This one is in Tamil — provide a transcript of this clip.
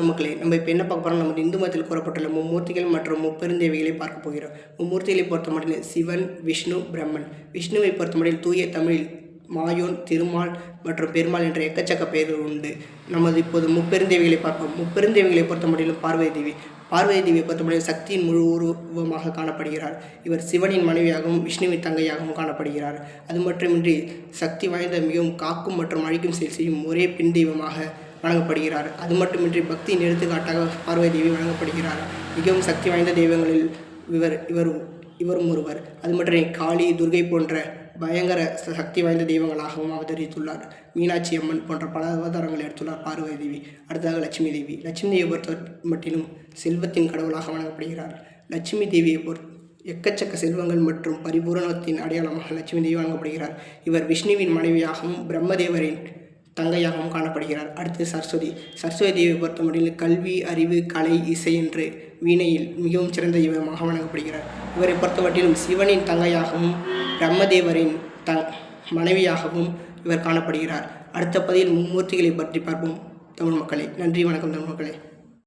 மக்களே நம்ம இப்போ என்ன பார்க்க போகிறோம் நமது இந்து மதத்தில் கூறப்பட்டுள்ள மும்மூர்த்திகள் மற்றும் முப்பெருந்தேவிகளை பார்க்க போகிறோம். மும்மூர்த்திகளை பொறுத்தமட்டில் சிவன் விஷ்ணு பிரம்மன். விஷ்ணுவை பொறுத்தமட்டில் தூய தமிழில் மாயோன் திருமால் மற்றும் பெருமாள் என்ற எக்கச்சக்க பெயர்கள் உண்டு. நமது இப்போது முப்பெருந்தேவிகளை பார்ப்போம். முப்பெருந்தேவிகளை பொறுத்தமட்டிலும் பார்வதி தேவி. பார்வதி தேவியை பொறுத்தமட்டில் சக்தியின் முழு உருவமாக காணப்படுகிறார். இவர் சிவனின் மனைவியாகவும் விஷ்ணுவின் தங்கையாகவும் காணப்படுகிறார். அது மட்டுமின்றி சக்தி வாய்ந்த மிகவும் காக்கும் மற்றும் அழிக்கும் செயல் செய்யும் ஒரே பெண் தெய்வமாக வழங்கப்படுகிறார். அது மட்டுமின்றி பக்தியின் எடுத்துக்காட்டாக பார்வதி தேவி வழங்கப்படுகிறார். மிகவும் சக்தி வாய்ந்த தெய்வங்களில் இவர் இவர் இவரும் ஒருவர். அது மட்டும் காளி துர்கை போன்ற பயங்கர ச- சக்தி வாய்ந்த தெய்வங்களாகவும் அவதரித்துள்ளார் மீனாட்சி அம்மன் போன்ற பல அவதாரங்களை எடுத்துள்ளார் பார்வதி தேவி. அடுத்ததாக லட்சுமி தேவி. லட்சுமி தேவியை பொறுத்த மட்டிலும் செல்வத்தின் கடவுளாக வழங்கப்படுகிறார் லட்சுமி தேவியை பொறுத்த எக்கச்சக்க செல்வங்கள் மற்றும் பரிபூரணத்தின் அடையாளமாக லட்சுமி தேவி வழங்கப்படுகிறார் இவர் விஷ்ணுவின் மனைவியாகவும் பிரம்மதேவரின் தங்கையாகவும் காணப்படுகிறார். அடுத்து சரஸ்வதி. சரஸ்வதி தேவியை பொறுத்தமட்டில் கல்வி அறிவு கலை இசை என்று வீணையில் மிகவும் சிறந்த தெய்வமாக வணங்கப்படுகிறார். இவரை பொறுத்தமட்டிலும் சிவனின் தங்கையாகவும் பிரம்மதேவரின் த மனைவியாகவும் இவர் காணப்படுகிறார். அடுத்த பதிவில் மும்மூர்த்திகளை பற்றி பார்ப்போம். தமிழ் மக்களே நன்றி வணக்கம் தமிழ் மக்களே.